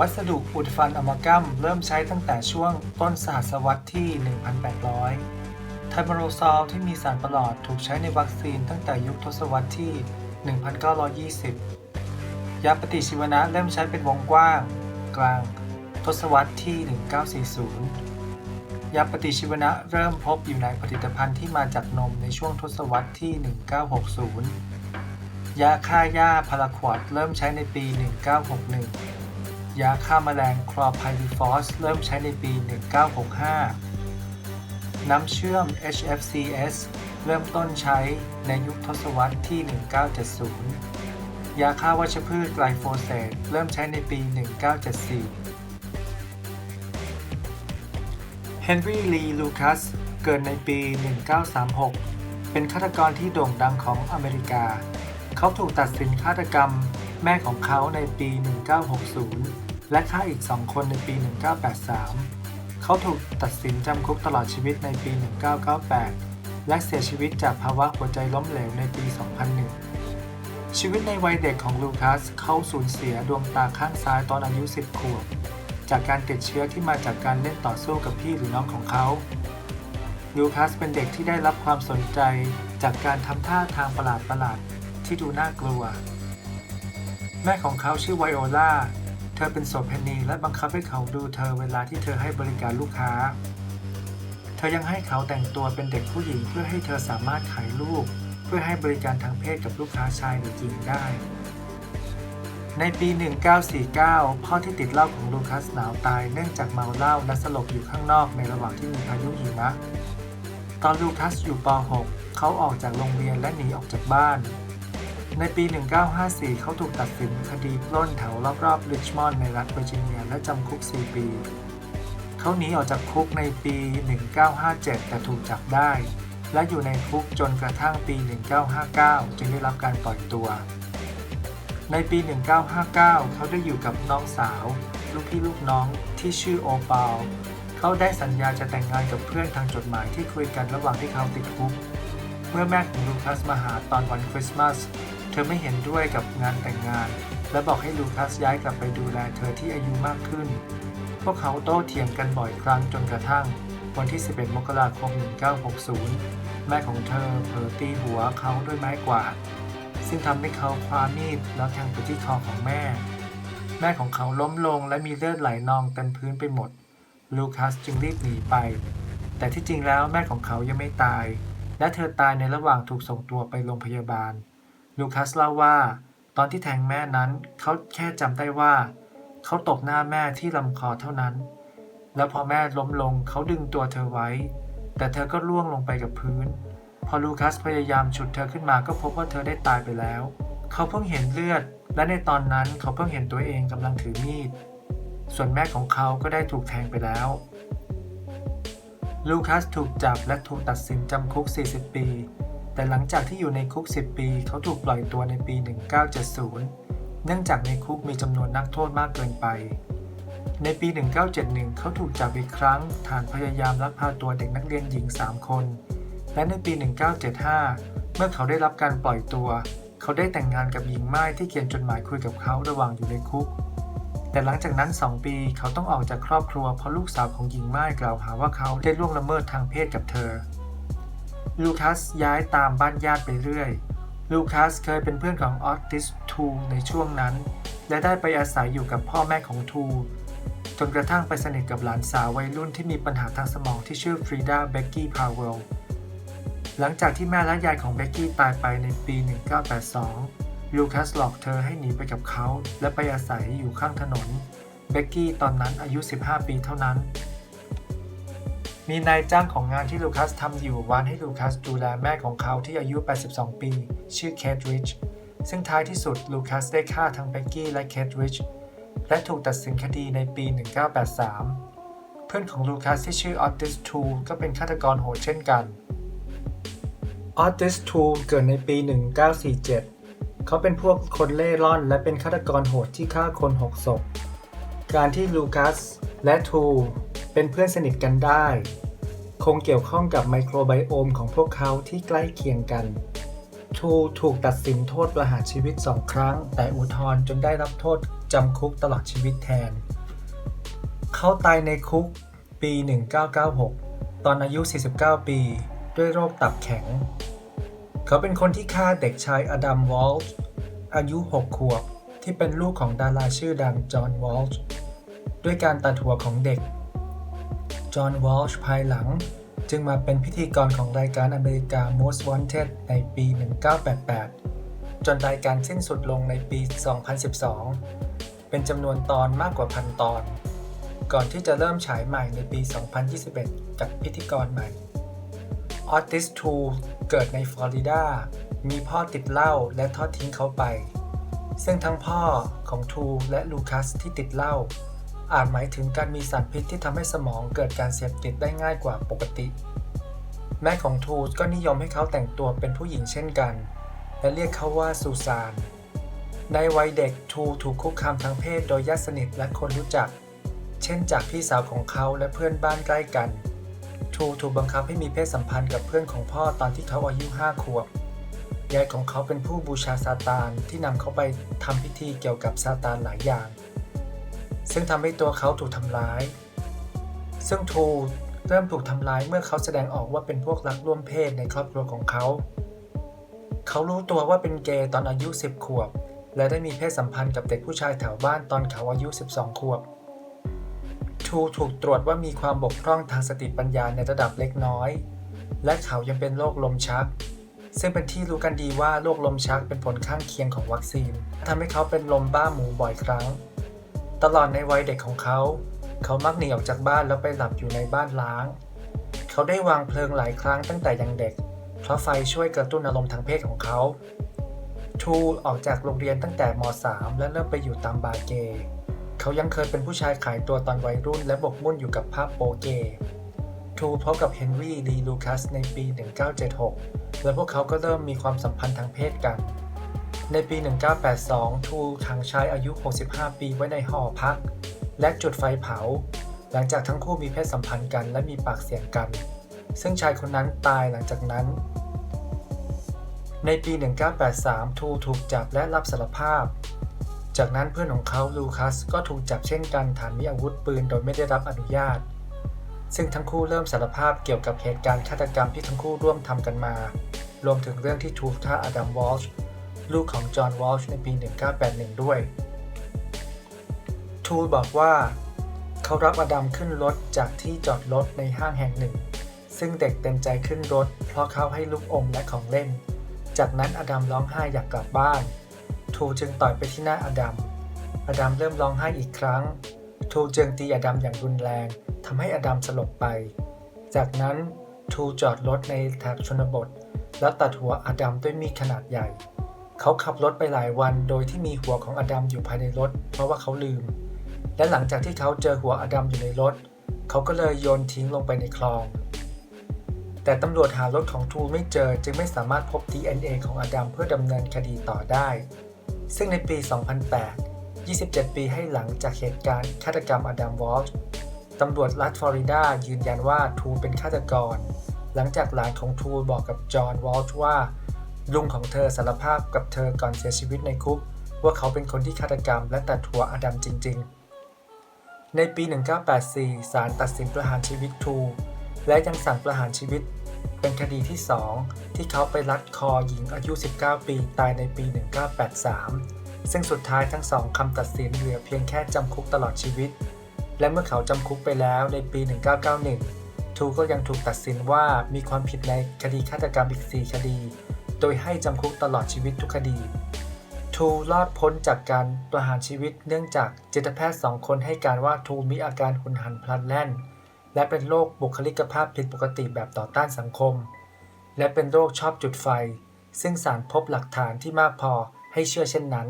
วัสดุอุดฟันอะมากัมเริ่มใช้ตั้งแต่ช่วงต้นศตวรรษที่ 1,800 ไทมโรซอลที่มีสารประหลอดถูกใช้ในวัคซีนตั้งแต่ยุคทศวรรษที่ 1920 ยาปฏิชีวนะเริ่มใช้เป็นวงกว้าง กลาง ทศวรรษที่ 1940 ยาปฏิชีวนะเริ่มพบอยู่ในผลิตภัณฑ์ที่มาจากนมในช่วงทศวรรษที่ 1960 ยาฆ่าหญ้าพาราควอดเริ่มใช้ในปี 1961 ยาฆ่าแมลงคลอไพริฟอสเริ่มใช้ในปี 1965 น้ำเชื่อม HFCS เริ่มต้นใช้ในยุคทศวรรษที่ 1970 ยาฆ่าวัชพืชไกลโฟเสตเริ่มใช้ในปี 1974 เฮนรี่ลีลูคัสเกิดในปี 1936 เป็นฆาตกรที่โด่งดังของอเมริกา เขาถูกตัดสินฆาตกรรมแม่ของเขาในปี 1960 และฆ่าอีกสองคนในปี 1983 เขาถูกตัดสินจำคุกตลอดชีวิตในปี 1998 และเสียชีวิตจากภาวะหัวใจล้มเหลวในปี 2001 ชีวิตในวัยเด็กของลูคัสเขาสูญเสียดวงตาข้างซ้ายตอนอายุ 10 ขวบ จากการติดเชื้อที่มาจากการเล่นต่อสู้กับพี่หรือน้องของเขาลูคัสเป็นเด็กที่ได้รับความสนใจจากการทำท่าทางประหลาดๆที่ดูน่ากลัว แม่ของเขาชื่อไวโอลา เธอเป็นโสเภณีและบังคับให้เขาดูเธอเวลาที่เธอให้บริการลูกค้า เธอยังให้เขาแต่งตัวเป็นเด็กผู้หญิงเพื่อให้เธอสามารถขายลูก เพื่อให้บริการทางเพศกับลูกค้าชายหรือหญิงได้ ในปี 1949 พ่อที่ติดเหล้าของลูคัสหนาวตายเนื่องจากเมาเหล้าและสลบอยู่ข้างนอกในระหว่างที่มีพายุหิมะ ตอนลูคัสอยู่ป .6 เขาออกจากโรงเรียนและหนีออกจากบ้าน ในปี 1954 เขาถูกตัดสินคดีปล้นแถวรอบๆริชมอนด์ในรัฐเวอร์จิเนียและจำคุก 4 ปี เขาหนีออกจากคุกในปี 1957 แต่ถูกจับได้ และอยู่ในคุกจนกระทั่งปี 1959 จึงได้รับการปล่อยตัว ในปี 1959 เขาได้อยู่กับน้องสาว ลูกพี่ลูกน้องที่ชื่อโอปาลเขาได้สัญญาจะแต่งงานกับเพื่อนทางจดหมายที่คุยกันระหว่างที่เขาติดคุกเมื่อแม่ของลูคัสมาหาตอนวันคริสต์มาส ธอไม่เห็นด้วยกับงานแต่งงาน และบอกให้ลูคัสย้ายกลับไปดูแลเธอที่อายุมากขึ้น พวกเขาโต้เถียงกันบ่อยครั้งจนกระทั่ง วันที่ 11 มกราคม 1960 แม่ของเธอเผลอตีหัวเขาด้วยไม้กวาด ซึ่งทำให้เขาคว้ามีดแล้วแทงไปที่คอของแม่ แม่ของเขาล้มลงและมีเลือดไหลนองเต็มพื้นไปหมด ลูคัสจึงรีบหนีไป แต่ที่จริงแล้วแม่ของเขายังไม่ตาย และเธอตายในระหว่างถูกส่งตัวไปโรงพยาบาล ลูคัสเล่าว่า ตอนที่แทงแม่นั้นเขาแค่จำได้ว่า เขาตบหน้าแม่ที่ลำคอเท่านั้น แล้วพอแม่ล้มลงเขาดึงตัวเธอไว้ แต่เธอก็ร่วงลงไปกับพื้น พอลูคัสพยายามฉุดเธอขึ้นมาก็พบว่าเธอได้ตายไปแล้ว เขาเพิ่งเห็นเลือด และในตอนนั้นเขาเพิ่งเห็นตัวเองกำลังถือมีด ส่วนแม่ของเขาก็ได้ถูกแทงไปแล้ว ลูคัสถูกจับและถูกตัดสินจำคุก 40 ปี แต่หลังจากที่อยู่ในคุก 10 ปี เขาถูกปล่อยตัวในปี 1970 เนื่องจากในคุกมีจำนวนนักโทษมากเกินไป ในปี 1971 เขาถูกจับอีกครั้ง ฐานพยายามลักพาตัวเด็กนักเรียนหญิง 3 คน และในปี 1975 เมื่อเขาได้รับการปล่อยตัว เขาได้แต่งงานกับหญิงไม่ายที่เขียนจดหมายคุยกับเขาระหว่างอยู่ในคุก แต่หลังจากนั้น 2 ปี เขาต้องออกจากครอบครัวเพราะลูกสาวของหญิงไม่ายกล่าวหาว่าเขาได้ล่วงละเมิดทางเพศกับเธอ ลูคัสย้ายตามบ้านญาติไปเรื่อย ลูคัสเคยเป็นเพื่อนของออตติสทูในช่วงนั้น และได้ไปอาศัยอยู่กับพ่อแม่ของทูจนกระทั่งไปสนิทกับหลานสาววัยรุ่นที่มีปัญหาทางสมองที่ชื่อฟรีดาเบกกี้พาวเวลหลังจากที่แม่และยายของเบกกี้ตายไปในปี 1982 ลูคัสหลอกเธอให้หนีไปกับเขา และไปอาศัยอยู่ข้างถนน เบกกี้ตอนนั้นอายุ 15 ปีเท่านั้น มีนายจ้างของงานที่ลูคัสทำอยู่วานให้ลูคัสดูแลแม่ของเขาที่อายุ 82 ปี ชื่อเคทริช ซึ่งท้ายที่สุดลูคัสได้ฆ่าทั้งเบกกี้และเคทริช และถูกตัดสินคดีในปี 1983 เพื่อนของลูคัสที่ชื่อออตติสทูก็เป็นฆาตกรโหดเช่นกัน ออตติสทูเกิดในปี 1947 เขาเป็นพวกคนเล่ร่อน และเป็นฆาตกรโหดที่ฆ่าคน6ศพ การที่ลูคัสและทู เป็นเพื่อนสนิทกันได้ คงเกี่ยวข้องกับไมโครไบโอมของพวกเขาที่ใกล้เคียงกัน ทูถูกตัดสินโทษประหารชีวิตสองครั้ง แต่อุทธรจนได้รับโทษจำคุกตลอดชีวิตแทน เขาตายในคุกปี 1996 ตอนอายุ 49 ปี ด้วยโรคตับแข็ง เขาเป็นคนที่ฆ่าเด็กชายอดัมวอลช์อายุ 6 ขวบ ที่เป็นลูกของดาราชื่อดังจอห์นวอลช์ด้วยการตัดหัวของเด็ก จอห์นวอลช์ภายหลัง จึงมาเป็นพิธีกรของรายการอเมริกา Most Wanted ในปี 1988 จนรายการสิ้นสุดลงในปี 2012 เป็นจำนวนตอนมากกว่าพันตอน ก่อนที่จะเริ่มฉายใหม่ในปี 2021 กับพิธีกรใหม่ออติสทูเกิดในฟลอริดา มีพ่อติดเหล้าและทอดทิ้งเขาไป ซึ่งทั้งพ่อของทูและลูคัสที่ติดเหล้า อาจหมายถึงการมีสารพิษที่ทำให้สมองเกิดการเสพติดได้ง่ายกว่าปกติ แม่ของทูก็นิยมให้เขาแต่งตัวเป็นผู้หญิงเช่นกัน และเรียกเขาว่าซูซาน ในวัยเด็กทูถูกคุกคามทางเพศโดยญาติสนิทและคนรู้จัก เช่นจากพี่สาวของเขาและเพื่อนบ้านใกล้กัน ทูถูกบังคับให้มีเพศสัมพันธ์กับเพื่อนของพ่อตอนที่เขาอายุห้าขวบยายของเขาเป็นผู้บูชาซาตานที่นำเขาไปทำพิธีเกี่ยวกับซาตานหลายอย่าง ซึ่งทำให้ตัวเขาถูกทำร้าย ซึ่งทูเริ่มถูกทำร้ายเมื่อเขาแสดงออกว่าเป็นพวกรักร่วมเพศในครอบครัวของเขา เขารู้ตัวว่าเป็นเกย์ตอนอายุ 10 ขวบ และได้มีเพศสัมพันธ์กับเด็กผู้ชายแถวบ้านตอนเขาอายุ 12 ขวบ ทูถูกตรวจว่ามีความบกพร่องทางสติปัญญาในระดับเล็กน้อย และเขายังเป็นโรคลมชัก ซึ่งเป็นที่รู้กันดีว่าโรคลมชักเป็นผลข้างเคียงของวัคซีนทำให้เขาเป็นลมบ้าหมูบ่อยครั้ง ตลอดในวัยเด็กของเขา เขามักหนีออกจากบ้านแล้วไปหลับอยู่ในบ้านล้าง เขาได้วางเพลิงหลายครั้งตั้งแต่ยังเด็ก เพราะไฟช่วยกระตุ้นอารมณ์ทางเพศของเขา ทูออกจากโรงเรียนตั้งแต่ม .3 และเริ่มไปอยู่ตามบาร์เกย์เขายังเคยเป็นผู้ชายขายตัวตอนวัยรุ่นและบกมุ่นอยู่กับภาพโปเกทูพบกับเฮนรี่ลีลูคัสในปี 1976 และพวกเขาก็เริ่มมีความสัมพันธ์ทางเพศกัน ในปี 1982 ทูขังชายอายุ 65 ปีไว้ในหอพัก และจุดไฟเผา หลังจากทั้งคู่มีเพศสัมพันธ์กันและมีปากเสียงกัน ซึ่งชายคนนั้นตายหลังจากนั้น ในปี 1983 ทูถูกจับและรับสารภาพ จากนั้นเพื่อนของเขาลูคัสก็ถูกจับเช่นกันฐานมีอาวุธปืนโดยไม่ได้รับอนุญาต ซึ่งทั้งคู่เริ่มสารภาพเกี่ยวกับเหตุการณ์ฆาตกรรมที่ทั้งคู่ร่วมทำกันมา รวมถึงเรื่องที่ทูฆ่าอดัมวอลช์ ลูกของจอห์นวอลช์ในปี 1981 ด้วย ทูบอกว่า เขารับอดัมขึ้นรถจากที่จอดรถในห้างแห่งหนึ่ง ซึ่งเด็กเต็มใจขึ้นรถ เพราะเขาให้ลูกอมและของเล่น จากนั้นอดัมร้องไห้อยากกลับบ้าน ทูจึงต่อยไปที่หน้าอดัม อดัมเริ่มร้องไห้อีกครั้ง ทูจึงตีอดัมอย่างรุนแรงทำให้อดัมสลบไป จากนั้นทูจอดรถในแถบชนบท แล้วตัดหัวอดัมด้วยมีดขนาดใหญ่ เขาขับรถไปหลายวันโดยที่มีหัวของอดัมอยู่ภายในรถ เพราะว่าเขาลืม และหลังจากที่เขาเจอหัวอดัมอยู่ในรถ เขาก็เลยโยนทิ้งลงไปในคลอง แต่ตำรวจหารถของทูไม่เจอจึงไม่สามารถพบ DNA ของอดัมเพื่อดำเนินคดีต่อได้ ซึ่งในปี 2008 27 ปีให้หลังจากเหตุการณ์ฆาตกรรมอดัมวอลช์ตำรวจรัฐฟลอริดายืนยันว่าทูเป็นฆาตกร หลังจากหลานของทูบอกกับจอห์นวอลช์ว่า ลุงของเธอสารภาพกับเธอก่อนเสียชีวิตในคุก ว่าเขาเป็นคนที่ฆาตกรรมและตัดหัวอดัมจริง ๆ ในปี 1984 ศาลตัดสินประหารชีวิตทูและยังสั่งประหารชีวิต เป็นคดีที่ 2 ที่เขาไปรัดคอหญิงอายุ 19 ปีตายในปี 1983 ซึ่งสุดท้ายทั้งสองคำตัดสินเหลือเพียงแค่จำคุกตลอดชีวิต และเมื่อเขาจำคุกไปแล้วในปี 1991 ทูก็ยังถูกตัดสินว่ามีความผิดในคดีฆาตกรรมอีก 4 คดี โดยให้จำคุกตลอดชีวิตทุกคดี ทูรอดพ้นจากการประหารชีวิตเนื่องจากจิตแพทย์สองคนให้การว่าทูมีอาการหุนหันพลันแล่น และเป็นโรคบุคลิกภาพผิดปกติแบบต่อต้านสังคม และเป็นโรคชอบจุดไฟ ซึ่งสารพบหลักฐานที่มากพอให้เชื่อเช่นนั้น